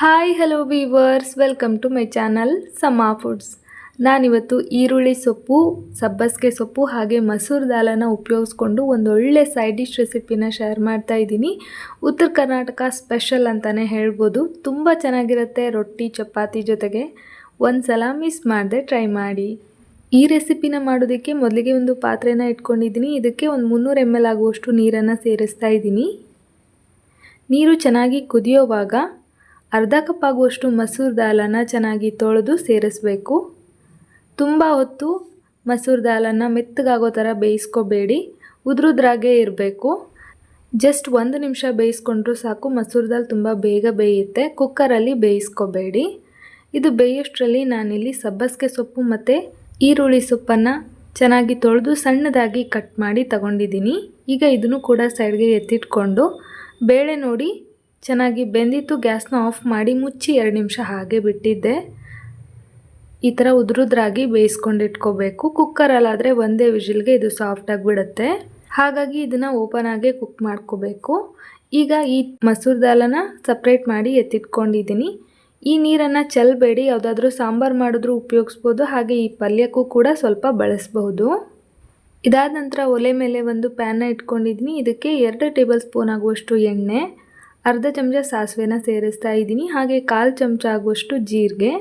Hi hello viewers welcome to my channel Sama foods ನಾನಿವತ್ತು ಈರುಳ್ಳಿ ಸೊಪ್ಪು, ಸಬ್ಬಸಿಗೆ ಸೊಪ್ಪು ಹಾಗೆ ಮಸೂರ್ ದಾಲನ್ನು ಉಪಯೋಗಿಸ್ಕೊಂಡು ಒಂದೊಳ್ಳೆ ಸೈಡ್ ಡಿಶ್ ರೆಸಿಪಿನ ಶೇರ್ ಮಾಡ್ತಾ ಇದ್ದೀನಿ. ಉತ್ತರ ಕರ್ನಾಟಕ ಸ್ಪೆಷಲ್ ಅಂತಲೇ ಹೇಳ್ಬೋದು. ತುಂಬ ಚೆನ್ನಾಗಿರುತ್ತೆ ರೊಟ್ಟಿ, ಚಪಾತಿ ಜೊತೆಗೆ. ಒಂದು ಸಲ ಮಿಸ್ ಮಾಡದೆ ಟ್ರೈ ಮಾಡಿ. ಈ ರೆಸಿಪಿನ ಮಾಡೋದಕ್ಕೆ ಮೊದಲಿಗೆ ಒಂದು ಪಾತ್ರೆನ ಇಟ್ಕೊಂಡಿದ್ದೀನಿ. ಇದಕ್ಕೆ ಒಂದು ಮುನ್ನೂರು ಎಂ ಎಲ್ ಆಗುವಷ್ಟು ನೀರನ್ನು ಸೇರಿಸ್ತಾ ಇದ್ದೀನಿ. ನೀರು ಚೆನ್ನಾಗಿ ಕುದಿಯೋವಾಗ ಅರ್ಧ ಕಪ್ ಆಗುವಷ್ಟು ಮಸೂರ್ ದಾಲನ್ನು ಚೆನ್ನಾಗಿ ತೊಳೆದು ಸೇರಿಸಬೇಕು. ತುಂಬ ಹೊತ್ತು ಮಸೂರ್ ದಾಲನ್ನು ಮೆತ್ತಗಾಗೋ ಥರ ಬೇಯಿಸ್ಕೋಬೇಡಿ. ಉದ್ರುದ್ರಾಗೆ ಇರಬೇಕು. ಜಸ್ಟ್ ಒಂದು ನಿಮಿಷ ಬೇಯಿಸ್ಕೊಂಡ್ರೂ ಸಾಕು, ಮಸೂರ್ ದಾಲ್ ತುಂಬ ಬೇಗ ಬೇಯುತ್ತೆ. ಕುಕ್ಕರಲ್ಲಿ ಬೇಯಿಸ್ಕೋಬೇಡಿ. ಇದು ಬೇಯೋಷ್ಟರಲ್ಲಿ ನಾನಿಲ್ಲಿ ಸಬ್ಬಸಿಗೆ ಸೊಪ್ಪು ಮತ್ತು ಈರುಳ್ಳಿ ಸೊಪ್ಪನ್ನು ಚೆನ್ನಾಗಿ ತೊಳೆದು ಸಣ್ಣದಾಗಿ ಕಟ್ ಮಾಡಿ ತಗೊಂಡಿದ್ದೀನಿ. ಈಗ ಇದನ್ನು ಕೂಡ ಸೈಡ್ಗೆ ಎತ್ತಿಟ್ಕೊಂಡು ಬೇಳೆ ನೋಡಿ ಚೆನ್ನಾಗಿ ಬೆಂದಿತ್ತು, ಗ್ಯಾಸ್ನ ಆಫ್ ಮಾಡಿ ಮುಚ್ಚಿ ಎರಡು ನಿಮಿಷ ಹಾಗೆ ಬಿಟ್ಟಿದ್ದೆ. ಈ ಥರ ಉದುರುದ್ರಾಗಿ ಬೇಯಿಸ್ಕೊಂಡಿಟ್ಕೋಬೇಕು. ಕುಕ್ಕರಲ್ಲಾದರೆ ಒಂದೇ ವಿಜಿಲ್ಗೆ ಇದು ಸಾಫ್ಟಾಗಿ ಬಿಡುತ್ತೆ. ಹಾಗಾಗಿ ಇದನ್ನು ಓಪನ್ ಆಗೇ ಕುಕ್ ಮಾಡ್ಕೋಬೇಕು. ಈಗ ಈ ಮಸೂರ್ ದಾಲನ್ನು ಸಪ್ರೇಟ್ ಮಾಡಿ ಎತ್ತಿಟ್ಕೊಂಡಿದ್ದೀನಿ. ಈ ನೀರನ್ನು ಚೆಲ್ಲಬೇಡಿ ಯಾವುದಾದ್ರೂ ಸಾಂಬಾರು ಮಾಡಿದ್ರೂ ಉಪಯೋಗಿಸ್ಬೋದು, ಹಾಗೆ ಈ ಪಲ್ಯಕ್ಕೂ ಕೂಡ ಸ್ವಲ್ಪ ಬಳಸಬಹುದು. ಇದಾದ ನಂತರ ಒಲೆ ಮೇಲೆ ಒಂದು ಪ್ಯಾನ್ನ ಇಟ್ಕೊಂಡಿದ್ದೀನಿ. ಇದಕ್ಕೆ ಎರಡು ಟೇಬಲ್ ಸ್ಪೂನ್ ಆಗುವಷ್ಟು ಎಣ್ಣೆ ಅರ್ಧ ಚಮಚ ಸಾಸಿವೆನ ಸೇರಿಸ್ತಾ ಇದ್ದೀನಿ. ಹಾಗೆ ಕಾಲು ಚಮಚ ಆಗುವಷ್ಟು ಜೀರಿಗೆ,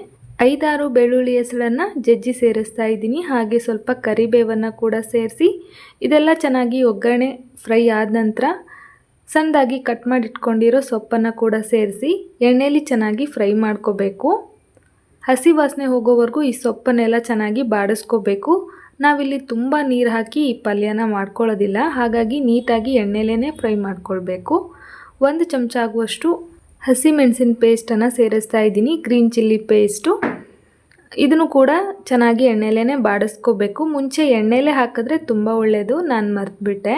ಐದಾರು ಬೆಳ್ಳುಳ್ಳಿ ಹೆಸಳನ್ನು ಜಜ್ಜಿ ಸೇರಿಸ್ತಾ ಇದ್ದೀನಿ. ಹಾಗೆ ಸ್ವಲ್ಪ ಕರಿಬೇವನ್ನು ಕೂಡ ಸೇರಿಸಿ, ಇದೆಲ್ಲ ಚೆನ್ನಾಗಿ ಒಗ್ಗರಣೆ ಫ್ರೈ ಆದ ನಂತರ ಸಣ್ಣದಾಗಿ ಕಟ್ ಮಾಡಿಟ್ಕೊಂಡಿರೋ ಸೊಪ್ಪನ್ನು ಕೂಡ ಸೇರಿಸಿ ಎಣ್ಣೆಯಲ್ಲಿ ಚೆನ್ನಾಗಿ ಫ್ರೈ ಮಾಡ್ಕೋಬೇಕು. ಹಸಿ ವಾಸನೆ ಹೋಗೋವರೆಗೂ ಈ ಸೊಪ್ಪನ್ನೆಲ್ಲ ಚೆನ್ನಾಗಿ ಬಾಡಿಸ್ಕೋಬೇಕು. ನಾವಿಲ್ಲಿ ತುಂಬ ನೀರು ಹಾಕಿ ಈ ಪಲ್ಯನ ಮಾಡ್ಕೊಳ್ಳೋದಿಲ್ಲ. ಹಾಗಾಗಿ ನೀಟಾಗಿ ಎಣ್ಣೆಲೇ ಫ್ರೈ ಮಾಡ್ಕೊಳ್ಬೇಕು. ಒಂದು ಚಮಚ ಆಗುವಷ್ಟು ಹಸಿ ಮೆಣಸಿನ ಪೇಸ್ಟನ್ನು ಸೇರಿಸ್ತಾ ಇದ್ದೀನಿ, ಗ್ರೀನ್ ಚಿಲ್ಲಿ ಪೇಸ್ಟು. ಇದನ್ನು ಕೂಡ ಚೆನ್ನಾಗಿ ಎಣ್ಣೆಲೇ ಬಾಡಿಸ್ಕೋಬೇಕು. ಮುಂಚೆ ಎಣ್ಣೆಲೇ ಹಾಕಿದ್ರೆ ತುಂಬ ಒಳ್ಳೆಯದು ನಾನು ಮರೆತುಬಿಟ್ಟೆ.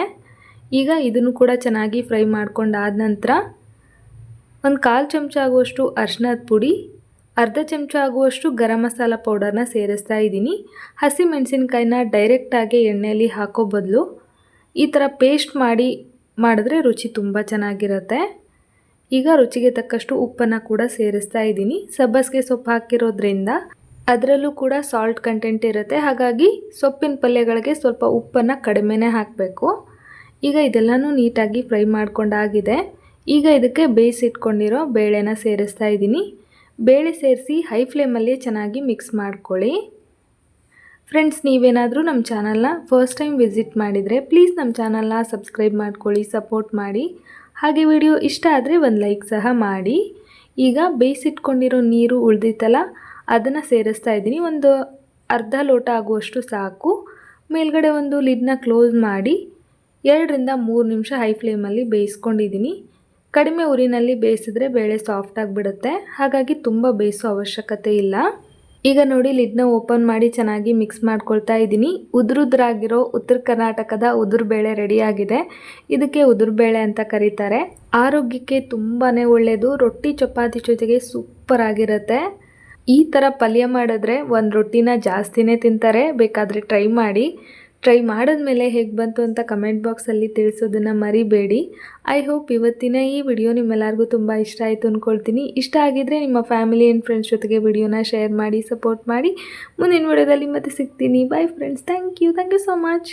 ಈಗ ಇದನ್ನು ಕೂಡ ಚೆನ್ನಾಗಿ ಫ್ರೈ ಮಾಡ್ಕೊಂಡಾದ ನಂತರ ಒಂದು ಕಾಲು ಚಮಚ ಆಗುವಷ್ಟು ಅರ್ಶಿನದ ಪುಡಿ, ಅರ್ಧ ಚಮಚ ಆಗುವಷ್ಟು ಗರಂ ಮಸಾಲ ಪೌಡರ್ನ ಸೇರಿಸ್ತಾ ಇದ್ದೀನಿ. ಹಸಿ ಮೆಣಸಿನ್ಕಾಯಿನ ಡೈರೆಕ್ಟಾಗಿ ಎಣ್ಣೆಯಲ್ಲಿ ಹಾಕೋ ಬದಲು ಈ ಥರ ಪೇಸ್ಟ್ ಮಾಡಿ ಮಾಡಿದ್ರೆ ರುಚಿ ತುಂಬ ಚೆನ್ನಾಗಿರುತ್ತೆ. ಈಗ ರುಚಿಗೆ ತಕ್ಕಷ್ಟು ಉಪ್ಪನ್ನು ಕೂಡ ಸೇರಿಸ್ತಾ ಇದ್ದೀನಿ. ಸಬ್ಬಸಿಗೆ ಸೊಪ್ಪು ಹಾಕಿರೋದ್ರಿಂದ ಅದರಲ್ಲೂ ಕೂಡ ಸಾಲ್ಟ್ ಕಂಟೆಂಟ್ ಇರುತ್ತೆ. ಹಾಗಾಗಿ ಸೊಪ್ಪಿನ ಪಲ್ಯಗಳಿಗೆ ಸ್ವಲ್ಪ ಉಪ್ಪನ್ನು ಕಡಿಮೆನೇ ಹಾಕಬೇಕು. ಈಗ ಇದೆಲ್ಲನೂ ನೀಟಾಗಿ ಫ್ರೈ ಮಾಡ್ಕೊಂಡಾಗಿದೆ. ಈಗ ಇದಕ್ಕೆ ಬೇಯಿಸಿಟ್ಕೊಂಡಿರೋ ಬೇಳೆನ ಸೇರಿಸ್ತಾ ಇದ್ದೀನಿ. ಬೇಳೆ ಸೇರಿಸಿ ಹೈ ಫ್ಲೇಮಲ್ಲಿ ಚೆನ್ನಾಗಿ ಮಿಕ್ಸ್ ಮಾಡ್ಕೊಳ್ಳಿ. ಫ್ರೆಂಡ್ಸ್ ನೀವೇನಾದರೂ ನಮ್ಮ ಚಾನಲ್ನ ಫಸ್ಟ್ ಟೈಮ್ ವಿಸಿಟ್ ಮಾಡಿದರೆ ಪ್ಲೀಸ್ ನಮ್ಮ ಚಾನಲ್ನ ಸಬ್ಸ್ಕ್ರೈಬ್ ಮಾಡ್ಕೊಳ್ಳಿ ಸಪೋರ್ಟ್ ಮಾಡಿ. ಹಾಗೆ ವಿಡಿಯೋ ಇಷ್ಟ ಆದರೆ ಒಂದು ಲೈಕ್ ಸಹ ಮಾಡಿ. ಈಗ ಬೇಯಿಸಿಟ್ಕೊಂಡಿರೋ ನೀರು ಉಳಿದಿತ್ತಲ್ಲ, ಅದನ್ನು ಸೇರಿಸ್ತಾ ಇದ್ದೀನಿ. ಒಂದು ಅರ್ಧ ಲೋಟ ಆಗುವಷ್ಟು ಸಾಕು. ಮೇಲ್ಗಡೆ ಒಂದು ಲಿಡ್ನ ಕ್ಲೋಸ್ ಮಾಡಿ ಎರಡರಿಂದ ಮೂರು ನಿಮಿಷ ಹೈ ಫ್ಲೇಮಲ್ಲಿ ಬೇಯಿಸ್ಕೊಂಡಿದ್ದೀನಿ. ಕಡಿಮೆ ಉರಿನಲ್ಲಿ ಬೇಯಿಸಿದ್ರೆ ಬೇಳೆ ಸಾಫ್ಟ್ ಆಗಿಬಿಡುತ್ತೆ ಹಾಗಾಗಿ ತುಂಬ ಬೇಯಿಸೋ ಅವಶ್ಯಕತೆ ಇಲ್ಲ. ಈಗ ನೋಡಿ ಲಿಡ್ನ ಓಪನ್ ಮಾಡಿ ಚೆನ್ನಾಗಿ ಮಿಕ್ಸ್ ಮಾಡ್ಕೊಳ್ತಾ ಇದ್ದೀನಿ. ಉದುರುದ್ರಾಗಿರೋ ಉತ್ತರ ಕರ್ನಾಟಕದ ಉದುರುಬೇಳೆ ರೆಡಿಯಾಗಿದೆ ಇದಕ್ಕೆ ಉದುರುಬೇಳೆ ಅಂತ ಕರೀತಾರೆ. ಆರೋಗ್ಯಕ್ಕೆ ತುಂಬಾ ಒಳ್ಳೆಯದು ರೊಟ್ಟಿ ಚಪಾತಿ ಜೊತೆಗೆ ಸೂಪರ್ ಆಗಿರುತ್ತೆ. ಈ ಥರ ಪಲ್ಯ ಮಾಡಿದ್ರೆ ಒಂದು ರೊಟ್ಟಿನ ಜಾಸ್ತಿನೇ ತಿಂತಾರೆ. ಬೇಕಾದರೆ ಟ್ರೈ ಮಾಡಿ. ಟ್ರೈ ಮಾಡಿದ್ಮೇಲೆ ಹೇಗೆ ಬಂತು ಅಂತ ಕಮೆಂಟ್ ಬಾಕ್ಸಲ್ಲಿ ತಿಳಿಸೋದನ್ನು ಮರಿಬೇಡಿ. ಐ ಹೋಪ್ ಇವತ್ತಿನ ಈ ವಿಡಿಯೋ ನಿಮ್ಮೆಲ್ಲರಿಗೂ ತುಂಬ ಇಷ್ಟ ಆಯಿತು ಅಂದ್ಕೊಳ್ತೀನಿ ಇಷ್ಟ ಆಗಿದ್ದರೆ ನಿಮ್ಮ ಫ್ಯಾಮಿಲಿ ಆ್ಯಂಡ್ ಫ್ರೆಂಡ್ಸ್ ಜೊತೆಗೆ ವಿಡಿಯೋನ ಶೇರ್ ಮಾಡಿ ಸಪೋರ್ಟ್ ಮಾಡಿ. ಮುಂದಿನ ವಿಡಿಯೋದಲ್ಲಿ ಮತ್ತೆ ಸಿಗ್ತೀನಿ. Bye friends thank you thank you so much